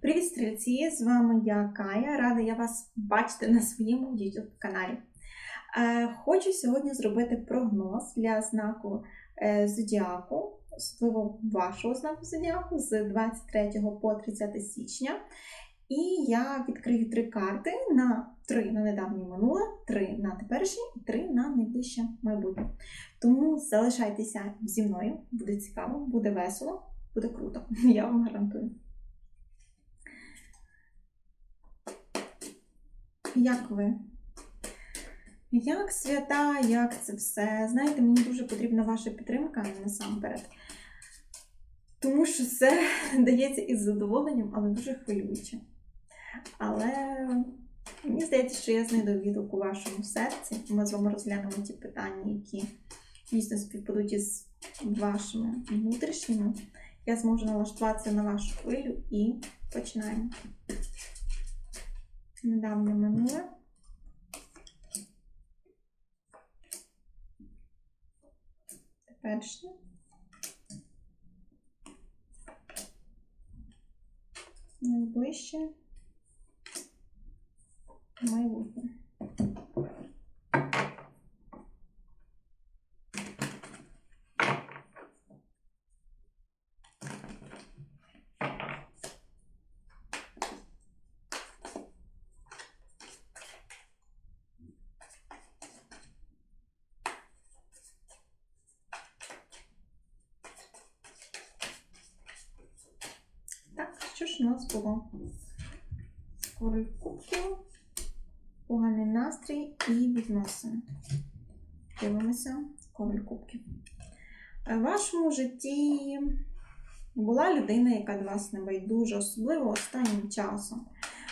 Привіт, стрільці! З вами я Кая. Рада я вас бачити на своєму YouTube каналі. Е, хочу сьогодні зробити прогноз для знаку е, Зодіаку, особливо вашого знаку Зодіаку, з 23 по 30 січня. І я відкрию три карти на три на недавнє минуле, три на теперішнє і три на найближче майбутнє. Тому залишайтеся зі мною, буде цікаво, буде весело, буде круто. Я вам гарантую. Як ви? Як свята, як це все? Знаєте, мені дуже потрібна ваша підтримка насамперед. Тому що це дається із задоволенням, але дуже хвилююче. Але мені здається, що я знайду відгук у вашому серці. Ми з вами розглянемо ті питання, які дійсно співпадуть із вашими внутрішніми. Я зможу налаштуватися на вашу хвилю і починаємо. Недавнє минуле. Теперішнє. Найближче. Майбутнє. Так, що ж у нас було? Король кубків, поганий настрій і відносини. Дивимося, король кубків. Е, В вашому житті була людина, яка до вас не байдужа, особливо останнім часом.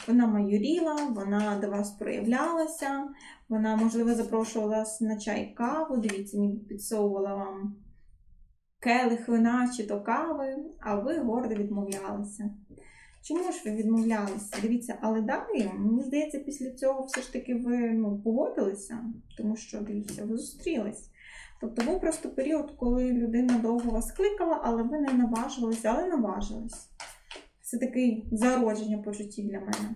Вона майоріла, вона до вас проявлялася, вона, можливо, запрошувала вас на чай каву, дивіться, ніби підсовувала вам келих вина чи то кави, а ви гордо відмовлялися. Чому ж ви відмовлялися? Дивіться, але далі, мені здається, після цього все ж таки ви ну, погодилися, тому що, дивіться, ви зустрілись. Тобто був просто період, коли людина довго вас кликала, але ви не наважилися, але наважились. Це такий зародження житті для мене.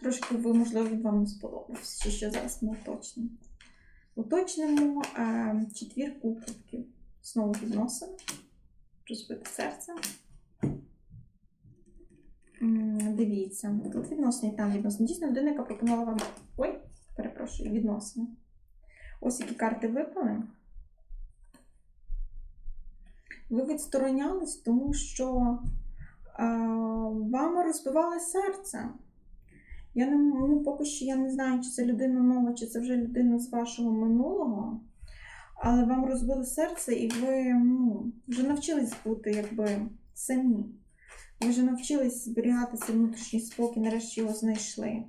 Трошки ви, можливо, він вам не сподобався, що зараз ми уточнимо. Уточнимо е, четвірку кубків. Знову відносини. Розбите серце. Дивіться, тут відносини, там відносини. Дійсно, людина, яка пропонувала вам. Ой, перепрошую, відносини. Ось які карти випали. Ви відсторонялись, тому що а, вам розбивали серце. Я не ну, поки що я не знаю, чи це людина нова, чи це вже людина з вашого минулого. Але вам розбили серце, і ви ну, вже навчились бути якби самі. Ви вже навчились зберігати цей внутрішній спокій, нарешті його знайшли.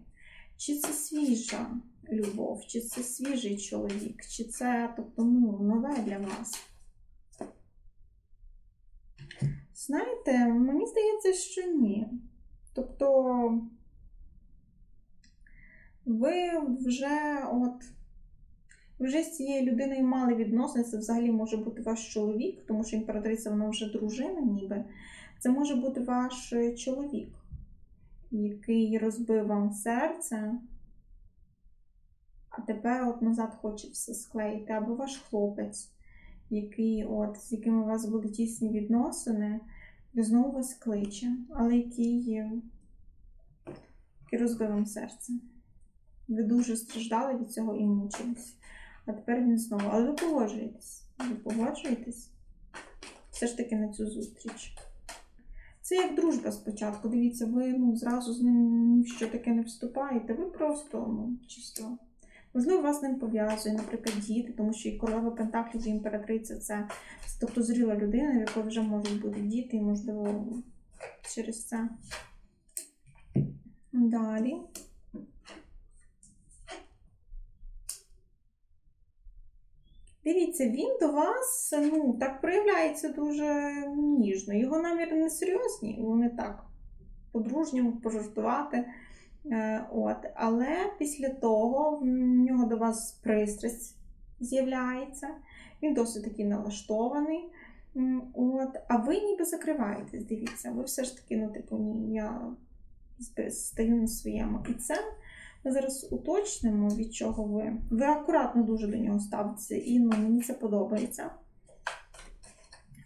Чи це свіжа любов, чи це свіжий чоловік, чи це тобто, ну, нове для вас? Знаєте, мені здається, що ні. Тобто ви вже от вже з цією людиною мали відносини, це взагалі може бути ваш чоловік, тому що імператриця вона вже дружина, ніби. Це може бути ваш чоловік, який розбив вам серце, а тепер от назад хоче все склеїти, або ваш хлопець, який от, з яким у вас були тісні відносини, і знову вас кличе, але який, який розбив вам серце. Ви дуже страждали від цього і мучились. А тепер він знову. Але ви погоджуєтесь. Ви погоджуєтесь все ж таки на цю зустріч. Це як дружба спочатку. Дивіться, ви ну, зразу з ним що таке не вступаєте. Ви просто ну, чисто. Можливо, вас з ним пов'язує, наприклад, діти, тому що і королева Пентаклів, і імператриця це тобто зріла людина, в якої вже можуть бути діти, і, можливо, через це. Далі. Дивіться, він до вас ну, так проявляється дуже ніжно. Його наміри не серйозні, вони так по-дружньому пожартувати. Е, От. Але після того в нього до вас пристрасть з'являється. Він досить таки налаштований. От, а ви ніби закриваєтесь, дивіться, ви все ж таки, ну, типу, ні, я стою на своєму. І це зараз уточнимо, від чого ви. Ви акуратно дуже до нього ставитеся, і ну, мені це подобається.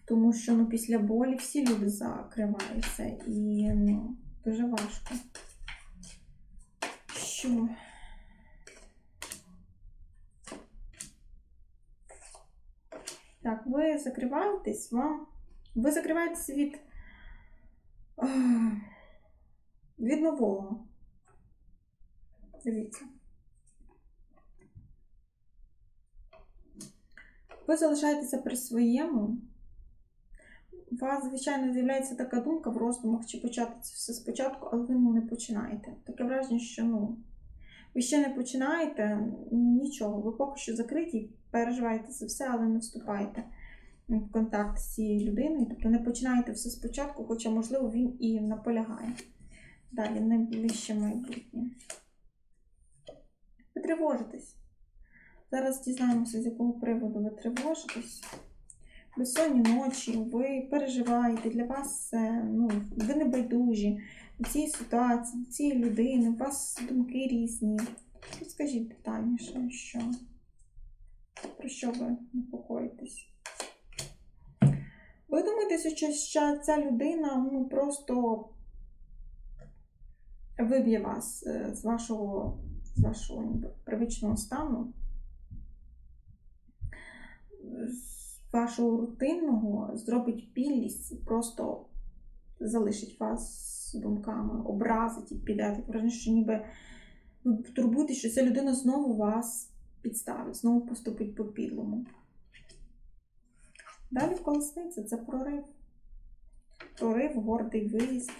Тому що ну, після болі всі люди закриваються і ну, дуже важко. Що? Так, ви закриваєтесь, вам. Ви закриваєтесь від. від нового. Дивіться. Ви залишаєтеся при своєму. У вас, звичайно, з'являється така думка в роздумах, чи почати це все спочатку, але ви ну, не починаєте. Таке враження, що ну, ви ще не починаєте нічого. Ви поки що закриті, переживаєте це все, але не вступаєте в контакт з цією людиною. Тобто не починаєте все спочатку, хоча, можливо, він і наполягає. Далі, найближче майбутнє. Ви тривожитесь. Зараз дізнаємося, з якого приводу ви тривожитесь. Безсонні ночі, ви переживаєте, для вас ну, ви не байдужі до цієї ситуації, до цієї людини, у вас думки різні. Розкажіть детальніше, що, про що ви непокоїтесь. Ви думаєте, що що ця людина ну, просто виб'є вас е, з вашого, з вашого привичного стану, з вашого рутинного, зробить білість, просто залишить вас думками, образить і піде. Враження, що ніби ви турбуєтесь, що ця людина знову вас підставить, знову поступить по підлому. Далі в колесниці це прорив. Прорив, гордий виїзд.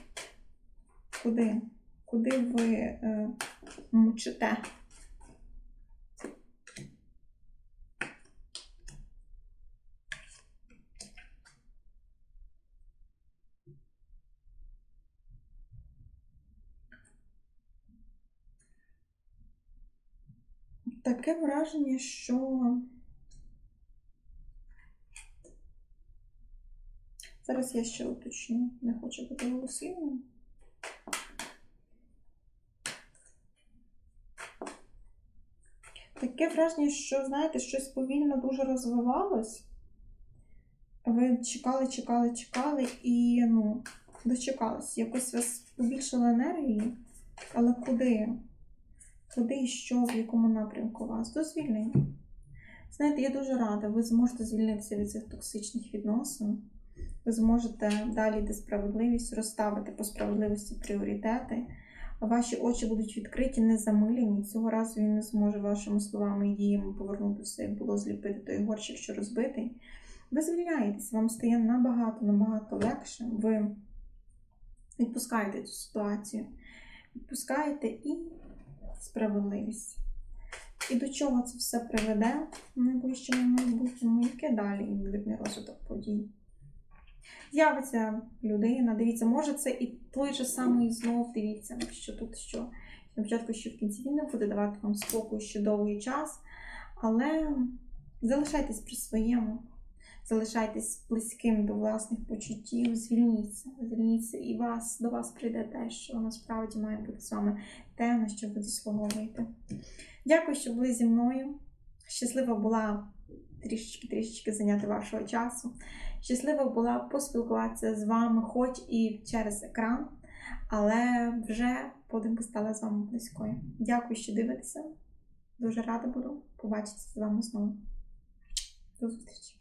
Куди? Куди ви е, мчите? Таке враження, що зараз я ще уточню, не хочу бути голослівною. Таке враження, що, знаєте, щось повільно дуже розвивалось. Ви чекали, чекали, чекали і ну, дочекались. Якось вас побільшили енергії, але куди? Куди і що, в якому напрямку вас? До звільнення. Знаєте, я дуже рада, ви зможете звільнитися від цих токсичних відносин. Ви зможете далі йти справедливість, розставити по справедливості пріоритети. Ваші очі будуть відкриті, не замилені. Цього разу він не зможе вашими словами і діями повернути все, як було зліпити той горщик, що розбитий. Ви звільняєтесь, вам стає набагато, набагато легше. Ви відпускаєте цю ситуацію, відпускаєте і справедливість. І до чого це все приведе в найближчому майбутньому, яке далі імовірний розвиток подій. З'явиться людина, дивіться, може це і той же самий знов, дивіться, що тут що на початку, що в кінці він не буде давати вам спокою ще довгий час, але залишайтесь при своєму, залишайтесь близьким до власних почуттів, звільніться, звільніться, і вас, до вас прийде те, що насправді має бути з вами те, на що ви заслуговуєте. Дякую, що були зі мною. Щаслива була трішечки-трішечки зайняти вашого часу. Щаслива була поспілкуватися з вами, хоч і через екран, але вже подумки стала з вами близькою. Дякую, що дивитеся. Дуже рада буду побачитися з вами знову. До зустрічі!